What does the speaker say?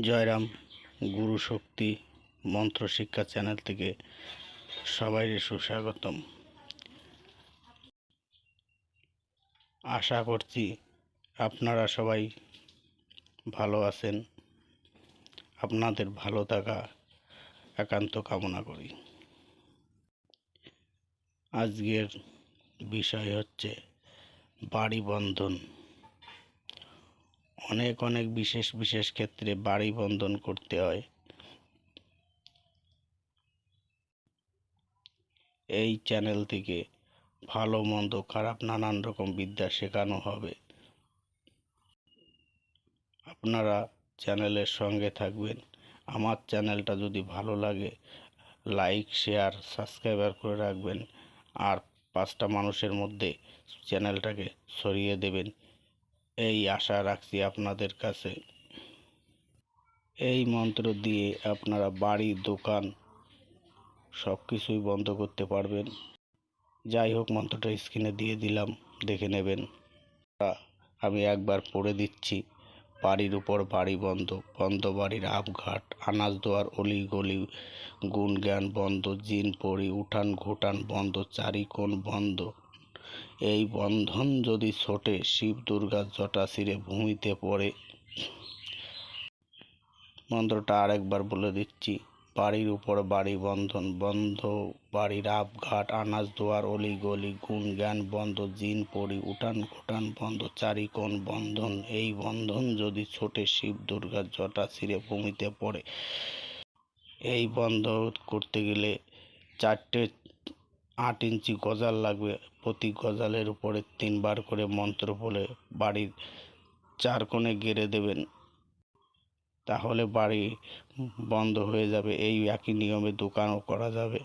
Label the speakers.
Speaker 1: জয়রাম, গুরু শক্তি, মন্ত্র শিক্ষা চ্যানেল থেকে সবাই সুস্বাগতম। আশা করছি আপনারা সবাই ভালো আছেন। আপনাদের ভালো থাকা একান্ত কামনা করি। আজকের বিষয় হচ্ছে বাড়ি বন্ধন। অনেক অনেক বিশেষ বিশেষ ক্ষেত্রে বাড়ি বন্ধন করতে হয়। এই চ্যানেল থেকে ভালো, মন্দ, খারাপ, নানান রকম বিদ্যা শেখানো হবে। আপনারা চ্যানেলের সঙ্গে থাকবেন। আমার চ্যানেলটা যদি ভালো লাগে, লাইক, শেয়ার, সাবস্ক্রাইবার করে রাখবেন। আর পাঁচটা মানুষের মধ্যে চ্যানেলটাকে সরিয়ে দেবেন। এই আশা রাখছি আপনাদের কাছে। এই মন্ত্র দিয়ে আপনারা বাড়ি, দোকান সব কিছুই বন্ধ করতে পারবেন। যাই হোক, মন্ত্রটা স্ক্রিনে দিয়ে দিলাম, দেখে নেবেন। আমি একবার পড়ে দিচ্ছি। বাড়ির উপর বাড়ি বন্ধ বন্ধ বাড়ির আপঘাট আনাজ দোয়ার অলি গলি গুণ জ্ঞান বন্ধ, জিন পড়ি উঠান ঘুটান বন্ধ চারিকোণ বন্ধ। এই বন্ধন যদি ছোটে, শিব দুর্গার জটা শিরে ভূমিতে পড়ে। মন্ত্রটা আরেকবার বলে দিচ্ছি, বাড়ির উপর বাড়ি বন্ধন, বন্ধ বাড়ির আপঘাট আনাজ দোয়ার, অলি গলি, গুণ জ্ঞান বন্ধ, জিন পড়ি, উঠান ঘুটান বন্ধ চারিকোণ বন্ধন। এই বন্ধন যদি ছোটে, শিব দুর্গার জটা শিরে ভূমিতে পড়ে। এই বন্ধ করতে গেলে চারটে আট ইঞ্চি গজাল লাগবে। প্রতি গজালের উপরে তিনবার করে মন্ত্র বলে বাড়ির চার কোণে গেড়ে দেবেন। তাহলে বাড়ি বন্ধ হয়ে যাবে। এই একই নিয়মে দোকানও করা যাবে।